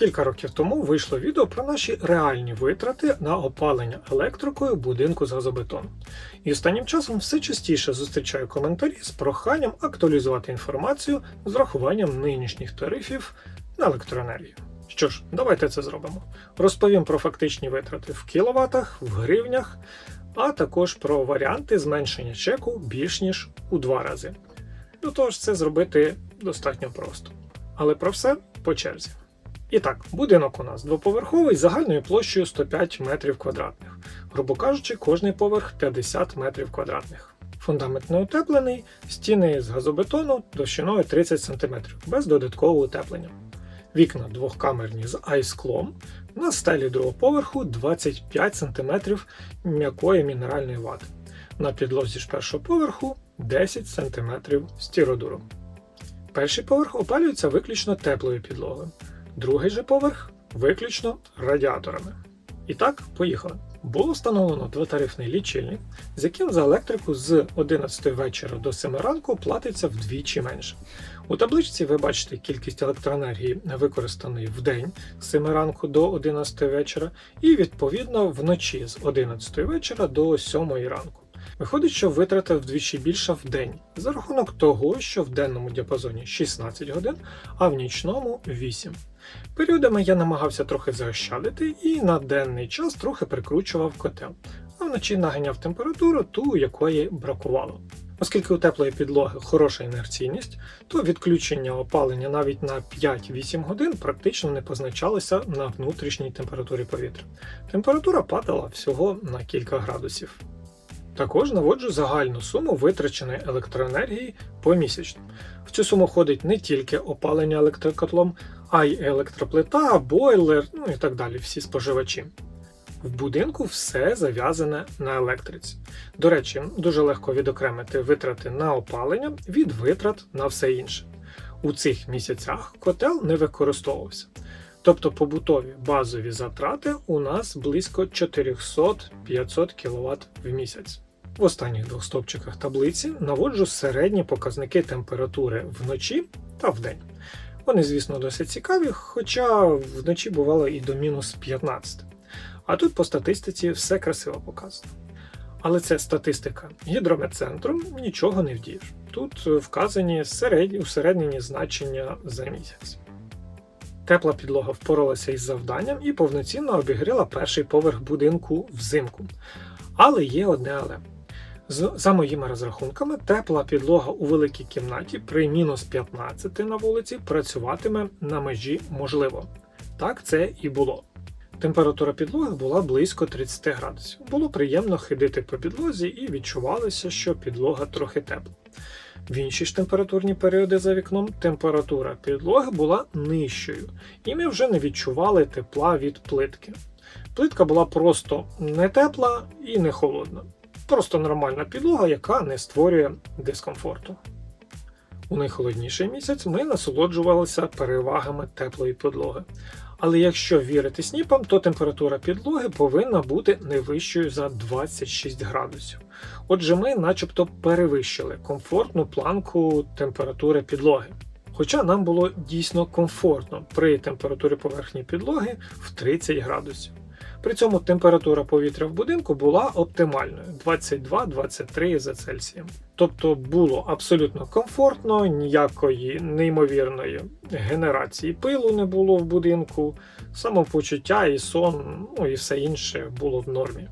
Кілька років тому вийшло відео про наші реальні витрати на опалення електрикою будинку з газобетону. І останнім часом все частіше зустрічаю коментарі з проханням актуалізувати інформацію з врахуванням нинішніх тарифів на електроенергію. Що ж, давайте це зробимо. Розповім про фактичні витрати в кіловатах, в гривнях, а також про варіанти зменшення чеку більш ніж у два рази. До того ж, це зробити достатньо просто. Але про все по черзі. І так, будинок у нас двоповерховий загальною площею 105 метрів квадратних. Грубо кажучи, кожний поверх 50 метрів квадратних. Фундамент не утеплений, стіни з газобетону довщиною 30 см без додаткового утеплення. Вікна двохкамерні з айсклом, на стелі другого поверху 25 см м'якої мінеральної вати. На підлозі ж першого поверху 10 см стіродуру. Перший поверх опалюється виключно теплою підлогою, другий же поверх виключно радіаторами. І так, поїхали. Було встановлено двотарифний лічильник, з яким за електрику з 11 вечора до 7 ранку платиться вдвічі менше. У табличці ви бачите кількість електроенергії, використаної в день з 7 ранку до 11 вечора, і відповідно вночі з 11 вечора до 7 ранку. Виходить, що витрата вдвічі більша в день за рахунок того, що в денному діапазоні 16 годин, а в нічному 8. Періодами я намагався трохи заощадити і на денний час трохи прикручував котел, а вночі наганяв температуру, ту якої бракувало. Оскільки у теплої підлоги хороша інерційність, то відключення опалення навіть на 5-8 годин практично не позначалося на внутрішній температурі повітря. Температура падала всього на кілька градусів. Також наводжу загальну суму витраченої електроенергії помісячно. В цю суму входить не тільки опалення електрокотлом, а й електроплита, бойлер, ну і так далі, всі споживачі. В будинку все зав'язане на електриці. До речі, дуже легко відокремити витрати на опалення від витрат на все інше. У цих місяцях котел не використовувався. Тобто побутові базові затрати у нас близько 400-500 кВт в місяць. В останніх двох стовпчиках таблиці наводжу середні показники температури вночі та вдень. Вони, звісно, досить цікаві, хоча вночі бувало і до мінус 15. А тут по статистиці все красиво показано. Але це статистика гідрометцентру, нічого не вдієш. Тут вказані середні, усереднені значення за місяць. Тепла підлога впоралася із завданням і повноцінно обігріла перший поверх будинку взимку. Але є одне але. За моїми розрахунками, тепла підлога у великій кімнаті при мінус 15 на вулиці працюватиме на межі можливо. Так це і було. Температура підлоги була близько 30 градусів. Було приємно ходити по підлозі і відчувалося, що підлога трохи тепла. В інші ж температурні періоди за вікном температура підлоги була нижчою, і ми вже не відчували тепла від плитки. Плитка була просто не тепла і не холодна. Просто нормальна підлога, яка не створює дискомфорту. У найхолодніший місяць ми насолоджувалися перевагами теплої підлоги. Але якщо вірити сніпам, то температура підлоги повинна бути не вищою за 26 градусів. Отже, ми начебто перевищили комфортну планку температури підлоги. Хоча нам було дійсно комфортно при температурі поверхні підлоги в 30 градусів. При цьому температура повітря в будинку була оптимальною 22-23 за Цельсієм. Тобто було абсолютно комфортно, ніякої неймовірної генерації пилу не було в будинку, самопочуття і сон, ну і все інше було в нормі.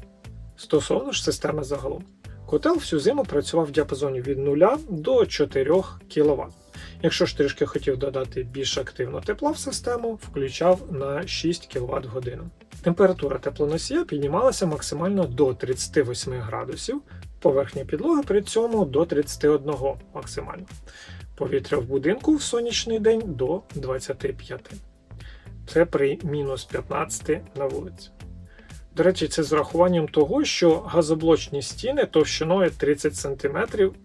Стосовно ж системи загалом. Котел всю зиму працював в діапазоні від 0 до 4 кВт. Якщо ж трішки хотів додати більш активно тепла в систему, включав на 6 кВт годину. Температура теплоносія піднімалася максимально до 38 градусів, поверхня підлоги при цьому до 31 максимально. Повітря в будинку в сонячний день до 25. Це при мінус 15 на вулиці. До речі, це з урахуванням того, що газоблочні стіни товщиною 30 см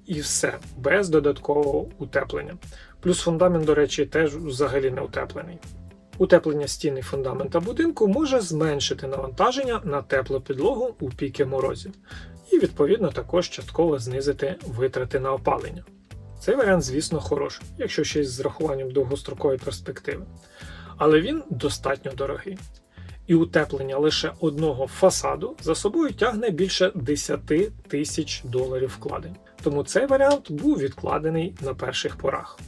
і все, без додаткового утеплення. Плюс фундамент, до речі, теж взагалі не утеплений. Утеплення стіни фундамента будинку може зменшити навантаження на теплу підлогу у піки морозів, і, відповідно, також частково знизити витрати на опалення. Цей варіант, звісно, хороший, якщо ще й з рахуванням довгострокової перспективи. але він достатньо дорогий. І утеплення лише одного фасаду за собою тягне більше 10 тисяч доларів вкладень. Тому цей варіант був відкладений на перших порах.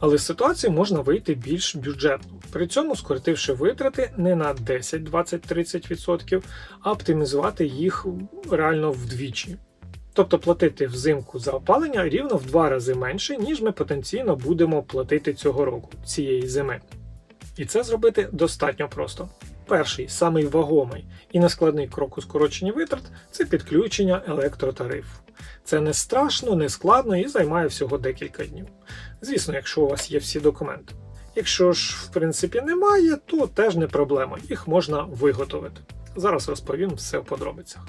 Але з ситуації можна вийти більш бюджетно, при цьому скоротивши витрати не на 10, 20, 30%, а оптимізувати їх реально вдвічі. Тобто платити взимку за опалення рівно в два рази менше, ніж ми потенційно будемо платити цього року, цієї зими. І це зробити достатньо просто. Перший, самий вагомий і нескладний крок у скороченні витрат це підключення електротарифу. Це не страшно, не складно і займає всього декілька днів. Звісно, якщо у вас є всі документи. Якщо ж, в принципі, немає, то теж не проблема, їх можна виготовити. Зараз розповім все в подробицях.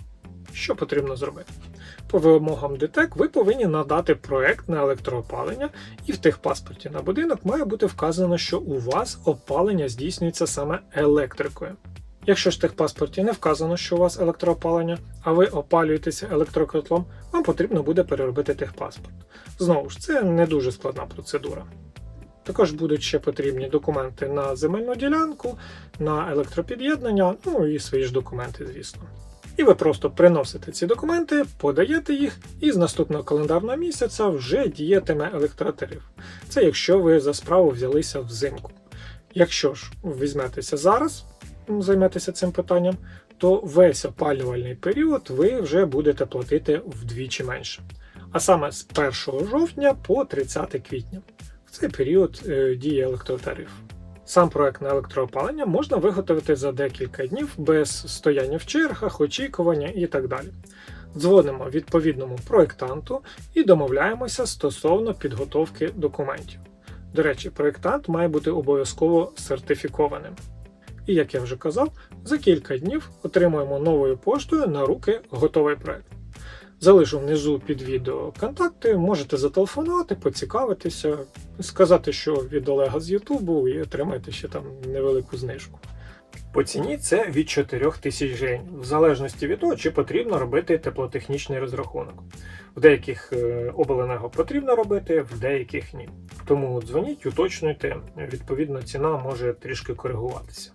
Що потрібно зробити? По вимогам ДТЕК ви повинні надати проект на електроопалення, і в техпаспорті на будинок має бути вказано, що у вас опалення здійснюється саме електрикою. Якщо ж в техпаспорті не вказано, що у вас електроопалення, а ви опалюєтеся електрокотлом, вам потрібно буде переробити техпаспорт. Знову ж, це не дуже складна процедура. Також будуть ще потрібні документи на земельну ділянку, на електропід'єднання, ну і свої ж документи, звісно. І ви просто приносите ці документи, подаєте їх, і з наступного календарного місяця вже діятиме електротариф. Це якщо ви за справу взялися взимку. Якщо ж візьметеся зараз, займетеся цим питанням, то весь опалювальний період ви вже будете платити вдвічі менше. А саме з 1 жовтня по 30 квітня. В цей період е, діє електротариф. Сам проект на електроопалення можна виготовити за декілька днів без стояння в чергах, очікування і так далі. Дзвонимо відповідному проєктанту і домовляємося стосовно підготовки документів. До речі, проєктант має бути обов'язково сертифікованим. І як я вже казав, за кілька днів отримуємо новою поштою на руки готовий проект. Залишу внизу під відео контакти, можете зателефонувати, поцікавитися, сказати, що від Олега з Ютубу, і отримаєте ще там невелику знижку. По ціні це від 4 тисяч гривень, в залежності від того, чи потрібно робити теплотехнічний розрахунок. В деяких е, обленерго потрібно робити, в деяких ні. Тому дзвоніть, уточнюйте, відповідно, ціна може трішки коригуватися.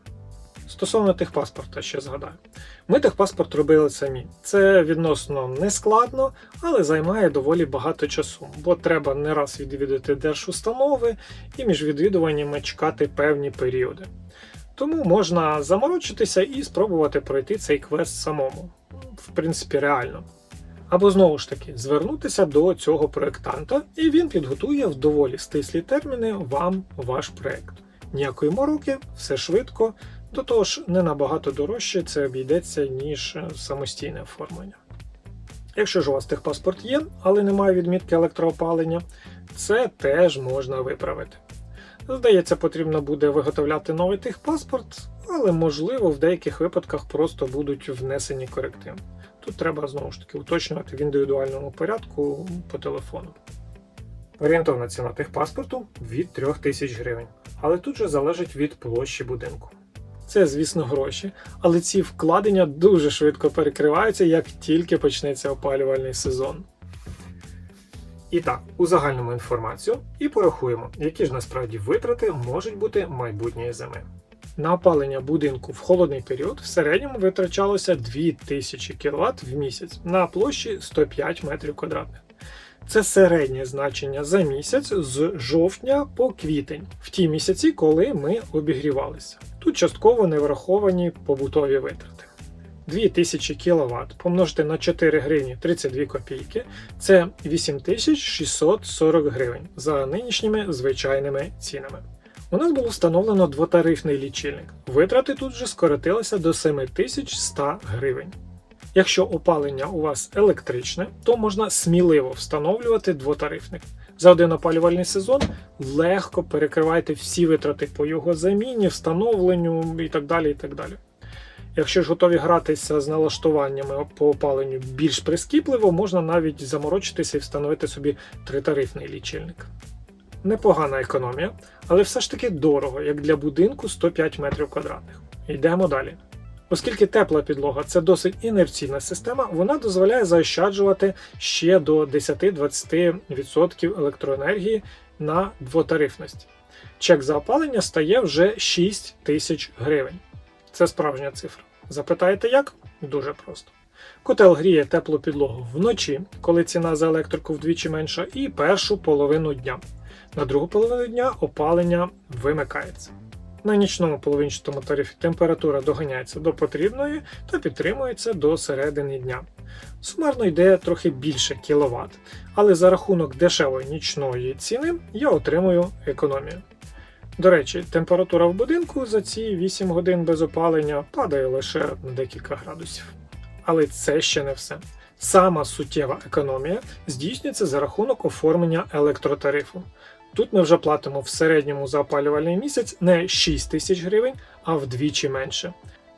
Стосовно техпаспорта, ще згадаю. Ми техпаспорт робили самі. Це відносно нескладно, але займає доволі багато часу, бо треба не раз відвідати держустанови і між відвідуваннями чекати певні періоди. Тому можна заморочитися і спробувати пройти цей квест самому. В принципі, реально. Або знову ж таки звернутися до цього проєктанта, і він підготує в доволі стислі терміни вам ваш проєкт. Ніякої мороки, все швидко. До того ж, не набагато дорожче це обійдеться, ніж самостійне оформлення. Якщо ж у вас техпаспорт є, але немає відмітки електроопалення, це теж можна виправити. Здається, потрібно буде виготовляти новий техпаспорт, але можливо в деяких випадках просто будуть внесені корективи. Тут треба знову ж таки уточнювати в індивідуальному порядку по телефону. Орієнтовна ціна техпаспорту від 3000 гривень, але тут же залежить від площі будинку. Це, звісно, гроші, але ці вкладення дуже швидко перекриваються, як тільки почнеться опалювальний сезон. І так, узагальнимо інформацію і порахуємо, які ж насправді витрати можуть бути майбутньої зими. На опалення будинку в холодний період в середньому витрачалося 2000 кВт в місяць на площі 105 метрів квадратних. Це середнє значення за місяць з жовтня по квітень, в ті місяці, коли ми обігрівалися. Тут частково не враховані побутові витрати. 2000 кВт помножити на 4 гривні 32 копійки це 8640 гривень за нинішніми звичайними цінами. У нас було встановлено двотарифний лічильник. Витрати тут же скоротилися до 7100 гривень. Якщо опалення у вас електричне, то можна сміливо встановлювати двотарифник. За один опалювальний сезон легко перекривайте всі витрати по його заміні, встановленню і так далі. і так далі. Якщо ж готові гратися з налаштуваннями по опаленню більш прискіпливо, можна навіть заморочитися і встановити собі тритарифний лічильник. Непогана економія, але все ж таки дорого, як для будинку 105 метрів квадратних. Йдемо далі. Оскільки тепла підлога це досить інерційна система, вона дозволяє заощаджувати ще до 10-20% електроенергії на двотарифності. чек за опалення стає вже 6 тисяч гривень. Це справжня цифра. Запитаєте як? Дуже просто. Котел гріє теплу підлогу вночі, коли ціна за електрику вдвічі менша, і першу половину дня. На другу половину дня опалення вимикається. На нічному половинчатому тарифі температура доганяється до потрібної та підтримується до середини дня. Сумарно йде трохи більше кіловат, але за рахунок дешевої нічної ціни я отримую економію. До речі, температура в будинку за ці 8 годин без опалення падає лише на декілька градусів. Але це ще не все. Сама суттєва економія здійснюється за рахунок оформлення електротарифу. Тут ми вже платимо в середньому за опалювальний місяць не 6 тисяч гривень, а вдвічі менше.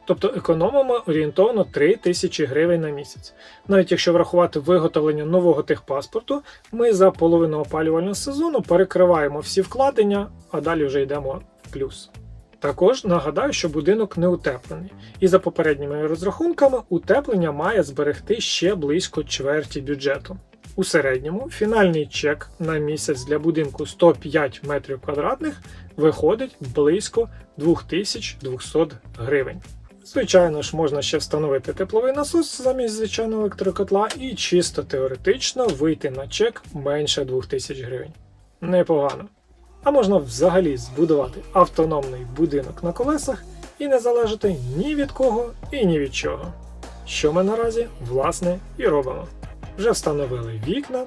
Тобто економимо орієнтовно 3 тисячі гривень на місяць. Навіть якщо врахувати виготовлення нового техпаспорту, ми за половину опалювального сезону перекриваємо всі вкладення, а далі вже йдемо в плюс. Також нагадаю, що будинок не утеплений, і за попередніми розрахунками утеплення має зберегти ще близько чверті бюджету. У середньому фінальний чек на місяць для будинку 105 метрів квадратних виходить близько 2200 гривень. Звичайно ж, можна ще встановити тепловий насос замість звичайного електрокотла і чисто теоретично вийти на чек менше 2000 гривень. Непогано. А можна взагалі збудувати автономний будинок на колесах і не залежати ні від кого і ні від чого. Що ми наразі, власне, і робимо. Вже встановили вікна,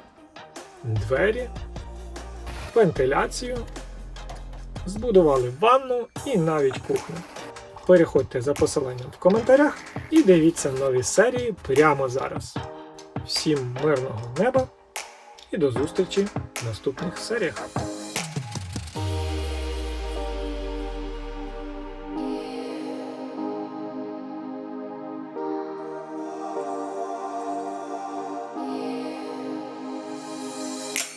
двері, вентиляцію, збудували ванну і навіть кухню. Переходьте за посиланням в коментарях і дивіться нові серії прямо зараз. Всім мирного неба і до зустрічі в наступних серіях.